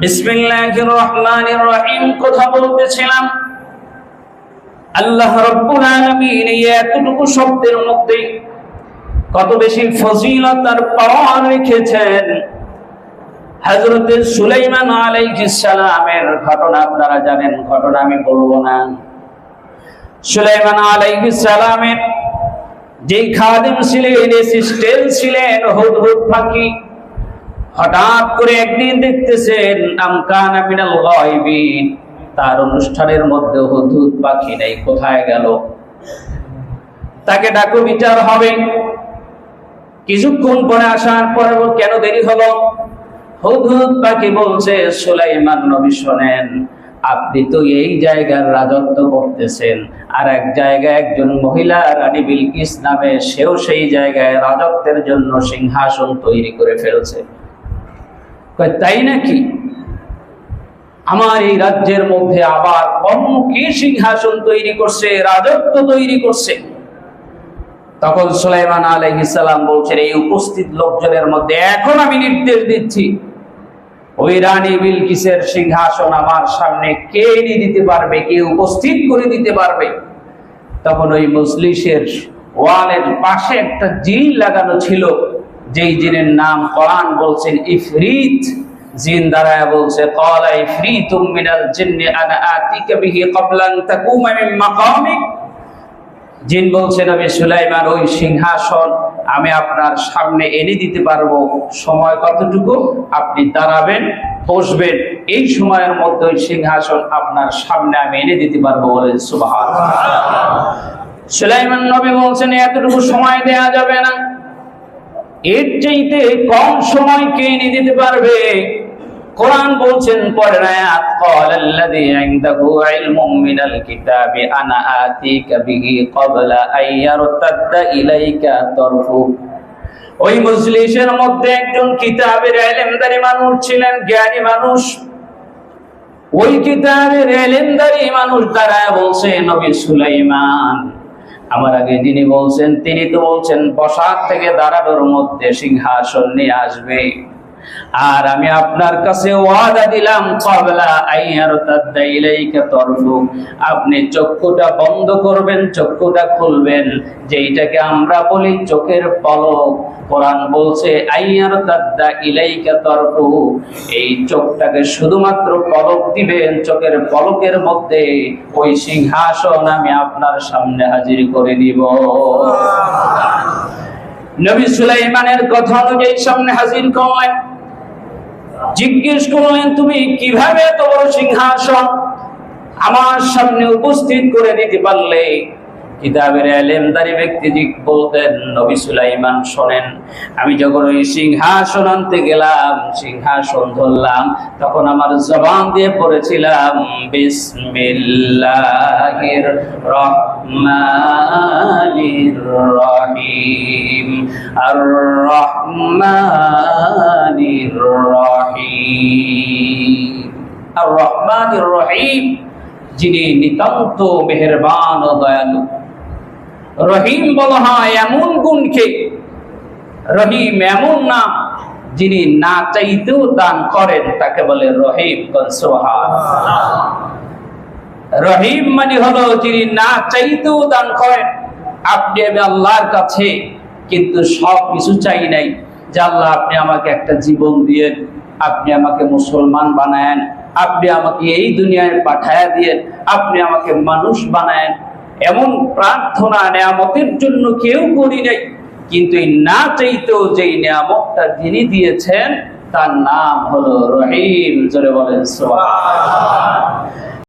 বিসমিল্লাহির কথা এতটুকু শব্দের কত বেশি সুলাইমান সালামের ঘটনা আপনারা জানেন, ঘটনা আমি বলব না। সুলাইমান আলাইহিস সালামের যে খাদিম ছিলেন অ্যাসিস্ট্যান্ট ছিলেন, হুদহুদ পাখি হঠাৎ করে একদিন দেখতেছেন আমকানা মিনাল গায়বিন। তার অনুষ্ঠানের মধ্যে হুদহুদ পাখি নেই, কোথায় গেল? তাকে ডাকু, বিচার হবে। কিছুক্ষণ পরে আসার পরে কেন দেরি হলো? হুদহুদ পাখি বলছে, সুলাইমান নবী শোনেন, আপনি তো এই জায়গার রাজত্ব করতেছেন, আর এক জায়গায় একজন মহিলা, রানী বিলকিস নামে, সেও সেই জায়গায় রাজত্বের জন্য সিংহাসন তৈরি করে ফেলছে। তাই নাকি? আমার এই রাজ্যের মধ্যে আবার অন্য কে সিংহাসন তৈরি করছে, রাজত্ব তৈরি করছে। তখন সুলাইমান আলাইহিস সালাম বলছেন, এই উপস্থিত লোকজনের মধ্যে এখন আমি নির্দেশ দিচ্ছি, ওই রানী বিলকিসের সিংহাসন আমার সামনে কে এনে দিতে পারবে, কে উপস্থিত করে দিতে পারবে? তখন ওই মজলিসের ওয়ালের পাশে একটা জিন লাগানো ছিল। যেই জিনের নাম কোরআন বলছেন ইফরিত, জিন দাঁড়ায় বলছে ক্বালা ইফরিতুম মিনাল জিন্নি আনা আতিকা বিহি ক্বাবলা আন তাকুমা মিন মাকামিক। জিন বলছে, নবী সুলাইমান, ওই সিংহাসন আমি আপনার সামনে এনে দিতে পারব। সময় কতটুকু? আপনি দাঁড়াবেন, বসবেন। এই সময়ের মধ্যে ওই সিংহাসন আপনার সামনে আমি এনে দিতে পারব বলেন সুবহান সুলাইমান নবী বলছেন, এতটুকু সময় দেয়া যাবে না। এর চাইতে কম সময় কে এনে দিতে পারবে কোরআন বলছেন পরের আয়াত قال الذي عنده علم من الكتاب انا اتيك به قبل ان يرتد اليك طرفك ওই মজলিসের মধ্যে একজন কিতাবের এলেমদারি মানুষ ছিলেন জ্ঞানী মানুষ ওই কিতাবের এলেমদারি মানুষ দাঁড়ায় বলছে নবী সুলাইমান আমার আগে যিনি বলছেন, তিনি তো বলছেন পোশাক থেকে দাঁড়ানোর মধ্যে সিংহাসন নিয়ে আসবে। আর আমি আপনার কাছে ওয়াদা দিলাম, কবলা আইয়ার তাদ্দা ইলাইকা তরফু। আপনি চক্ষুটা বন্ধ করবেন, চক্ষুটা খুলবেন। যেইটাকে আমরা বলি চোখের পলক। কোরআন বলছে আইয়ার তাদ্দা ইলাইকা তরফু এই চোখটাকে শুধুমাত্র পলক দিবেন, চোখের পলকের মধ্যে ওই সিংহাসন আমি আপনার সামনে হাজির করে দিব। নবী সুলাইমানের কথা অনুযায়ী সামনে হাজির করলেন জিজ্ঞেস করলেন, তুমি কীভাবে বড় সিংহাসন আমার সামনে উপস্থিত করে দিতে পারলে? কিতাবের এলেমদারি ব্যক্তি বলতেন, নবী সুলাইমান শোনেন। আমি যখন ওই সিংহাসন আনতে গেলাম, সিংহাসন ধরলাম, তখন আমার জবান দিয়ে পড়েছিলাম, বিসমিল্লাহির রহমানির রহিম। আর রহমানির রহিম। আর রহমানির রহিম, যিনি নিতান্ত মেহেরবান ও দয়ালু। রহিম বলা হয় এমন গুণকে। রহিম এমন নাম যিনি না চাইতেও দান করেন, তাকে বলে রহিম রহিম মানে হলো যিনি না চাইতেও দান করেন। আপনি আমি আল্লাহর কাছে কিন্তু সব কিছু চাই নাই যে আল্লাহ, আপনি আমাকে একটা জীবন দিয়ে আপনি আমাকে মুসলমান বানায়েন, আপনি আমাকে এই দুনিয়ায় পাঠায়া দিয়ে আপনি আমাকে মানুষ বানায়েন। এমন প্রার্থনা নেয়ামতের জন্য কেউ করি নাই। কিন্তু এই না চাইতেও যেই নিয়ামতটা যিনি দিয়েছেন, তার নাম হলো রহিম। জোরে বলেন, সুবহানাল্লাহ।